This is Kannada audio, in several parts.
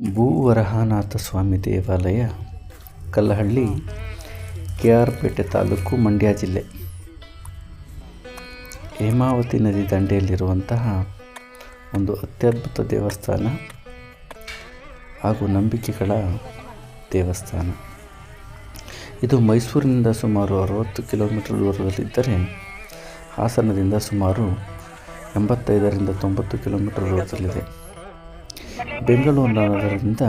ಭೂವರಹನಾಥ ಸ್ವಾಮಿ ದೇವಾಲಯ, ಕಲ್ಲಹಳ್ಳಿ ಕೆ ಆರ್ ಪೇಟೆ ತಾಲೂಕು, ಮಂಡ್ಯ ಜಿಲ್ಲೆ. ಹೇಮಾವತಿ ನದಿ ದಂಡೆಯಲ್ಲಿರುವಂತಹ ಒಂದು ಅತ್ಯದ್ಭುತ ದೇವಸ್ಥಾನ ಹಾಗೂ ನಂಬಿಕೆಗಳ ದೇವಸ್ಥಾನ. ಇದು ಮೈಸೂರಿನಿಂದ ಸುಮಾರು ಅರವತ್ತು ಕಿಲೋಮೀಟರ್ ದೂರದಲ್ಲಿದ್ದರೆ ಹಾಸನದಿಂದ ಸುಮಾರು ಎಂಬತ್ತೈದರಿಂದ ತೊಂಬತ್ತು ಕಿಲೋಮೀಟರ್ ದೂರದಲ್ಲಿದೆ. ಬೆಂಗಳೂರು ನಗರದಿಂದ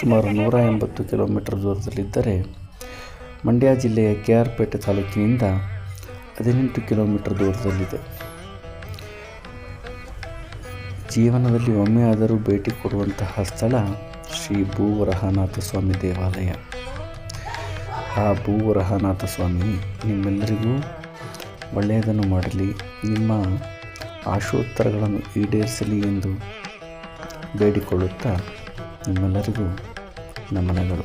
ಸುಮಾರು ನೂರ ಎಂಬತ್ತು ಕಿಲೋಮೀಟರ್ ದೂರದಲ್ಲಿದ್ದರೆ ಮಂಡ್ಯ ಜಿಲ್ಲೆಯ ಕೆ ಆರ್ ಪೇಟೆ ತಾಲೂಕಿನಿಂದ ಹದಿನೆಂಟು ಕಿಲೋಮೀಟರ್ ದೂರದಲ್ಲಿದೆ. ಜೀವನದಲ್ಲಿ ಒಮ್ಮೆಯಾದರೂ ಭೇಟಿ ಕೊಡುವಂತಹ ಸ್ಥಳ ಶ್ರೀ ಭೂವರಹನಾಥ ಸ್ವಾಮಿ ದೇವಾಲಯ. ಆ ಭೂವರಹನಾಥ ಸ್ವಾಮಿ ನಿಮ್ಮೆಲ್ಲರಿಗೂ ಒಳ್ಳೆಯದನ್ನು ಮಾಡಲಿ, ನಿಮ್ಮ ಆಶೋತ್ತರಗಳನ್ನು ಈಡೇರಿಸಲಿ ಎಂದು ಬೇಡಿಕೊಳ್ಳುತ್ತಾ ನಿಮ್ಮೆಲ್ಲರಿಗೂ ನಮನಗಳು.